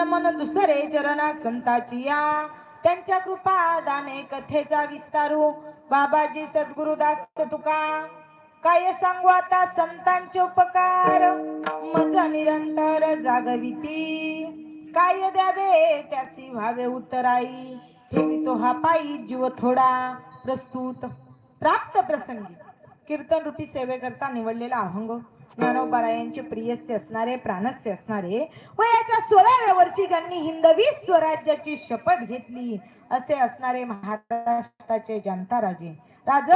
मन मन दुसरे संताची या त्यांच्या कृपा दाने कथेचा विस्तारू हो. बाबाजी सद्गुरुदास तुका. काय सांगू आता संतांचे उपकार? मज निरंतर जागविती. काय द्यावे त्यासी व्हावे उत्तराई ठेवितो हा पायी जीव थोडा. प्रस्तुत. प्राप्त प्रसंगी. कीर्तन रूपी सेवेकरता निवडलेला अभंग. ज्ञानोबारायांचे प्रियस्य असणारे प्राणस्य असणारे वयाच्या सोळाव्या वर्षी ज्यांनी हिंदवी स्वराज्याची शपथ घेतली असे असणारे महाराष्ट्राचे जनता राजे राज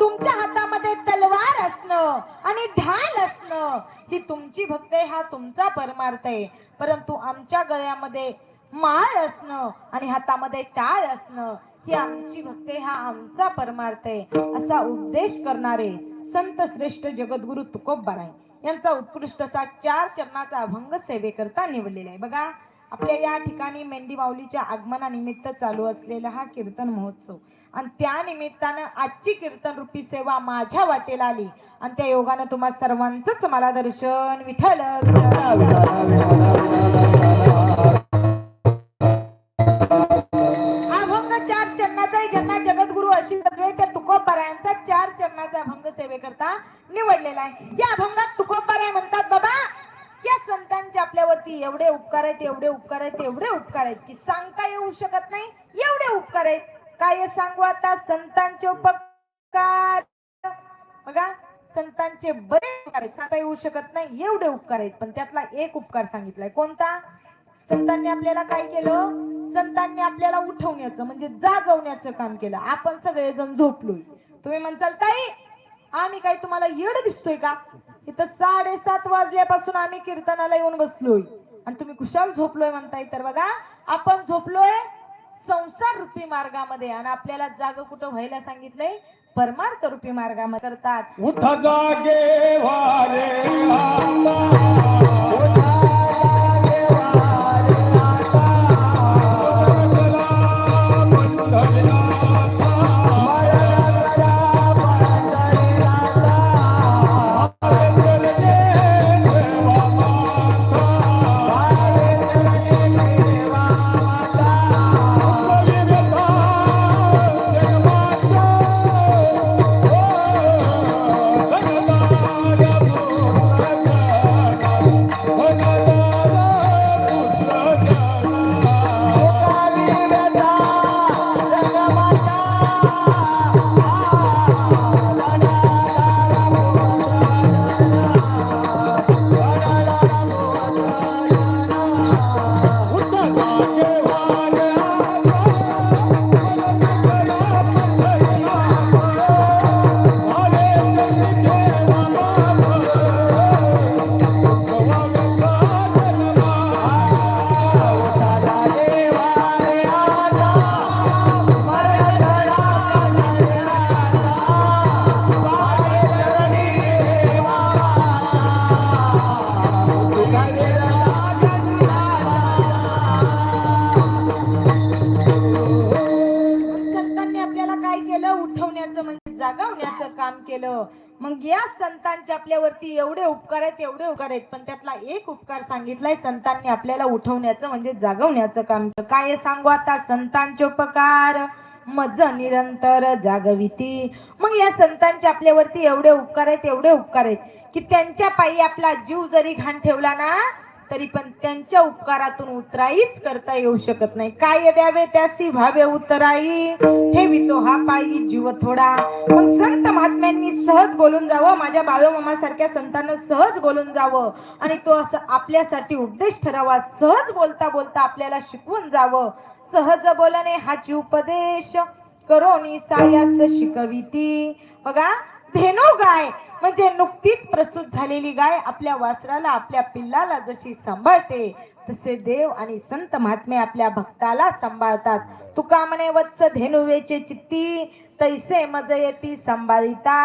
तुमच्या हातामध्ये तलवार असणं आणि ढाल असणं ही तुमची भक्त आहे हा तुमचा परमार्थ आहे. परंतु आमच्या गळ्यामध्ये माळ असणं आणि हातामध्ये टाळ असणं ही आमची भक्ती हा आमचा परमार्थ आहे असा उपदेश करणारे संत श्रेष्ठ जगद्गुरु तुकोबाराय यांचा उत्कृष्ट असा चार चरणाचा अभंग सेवेकरता निवडलेला आहे. बघा आपल्या या ठिकाणी मेंढी माऊलीच्या आगमनानिमित्त चालू असलेला हा कीर्तन महोत्सव. आणि त्या निमित्तानं आजची कीर्तन रूपी सेवा माझ्या वाटेला आली. आणि त्या योगानं तुम्हा सर्वांचंच मला दर्शन विठ्ठल निवडलेला आहे. या अभंगात तुकोबाराय म्हणतात बाबा या संतांचे आपल्यावरती एवढे उपकार आहेत एवढे उपकार आहेत एवढे उपकार आहेत की सांगता येऊ शकत नाही. एवढे उपकार आहेत. काय सांगू आता? संतांचे उपकार. बघा संतांचे बरे उपकार आहेत. सांगता येऊ शकत नाही. एवढे उपकार आहेत. पण त्यातला एक उपकार सांगितलाय. कोणता? संतांनी आपल्याला काय केलं? संतांनी आपल्याला उठवण्याचं म्हणजे जागवण्याचं काम केलं. आपण सगळेजण झोपलोय. तुम्ही म्हणसाल ताई आम्ही काय तुम्हाला येड दिसतोय का? इथं साडेसात वाजल्यापासून आम्ही कीर्तनाला येऊन बसलोय. आणि तुम्ही कुशाल झोपलोय म्हणताय तर बघा आपण झोपलोय संसार रूपी मार्गामध्ये. आणि आपल्याला जाग कुठं व्हायला सांगितलंय? परमार्थ रूपी मार्गामध्ये करतात. काम केलं. मग या संतांचे आपल्यावरती एवढे उपकार आहेत एवढे उपकार आहेत. पण त्यातला एक उपकार सांगितलाय संतांनी आपल्याला उठवण्याचं म्हणजे जागवण्याचं काम. काय सांगू आता? संतांचे उपकार. मज निरंतर जागविती. मग या संतांचे आपल्यावरती एवढे उपकार आहेत एवढे उपकार आहेत की त्यांच्या पायी आपला जीव जरी घाण ठेवला ना तरी पण त्यांच्या उपकारातून उतराईच करता येऊ शकत नाही. काय द्यावे त्यासी व्हावे उतराई. ठेवितो हा पायी जीव थोडा. मग संत महात्म्यांनी सहज बोलून जावं. माझ्या बाळोमामा सारख्या संतांना सहज बोलून जावं. आणि तो असं आपल्यासाठी उपदेश ठरावा. सहज बोलता बोलता आपल्याला शिकवून जावं. सहज बोलणे हाची उपदेश. करोनी सायास शिकविती. बघा धेनू गाय. म्हणजे नुकतीच प्रसूत झालेली गाय आपल्या वासराला आपल्या पिल्लाला जशी सांभाळते तसे देव आणि संत महात्मे आपल्या भक्ताला सांभाळतात. तुका म्हणे वत्स धेनुवेचे चित्ती तैसे मज येती सांभाळिता.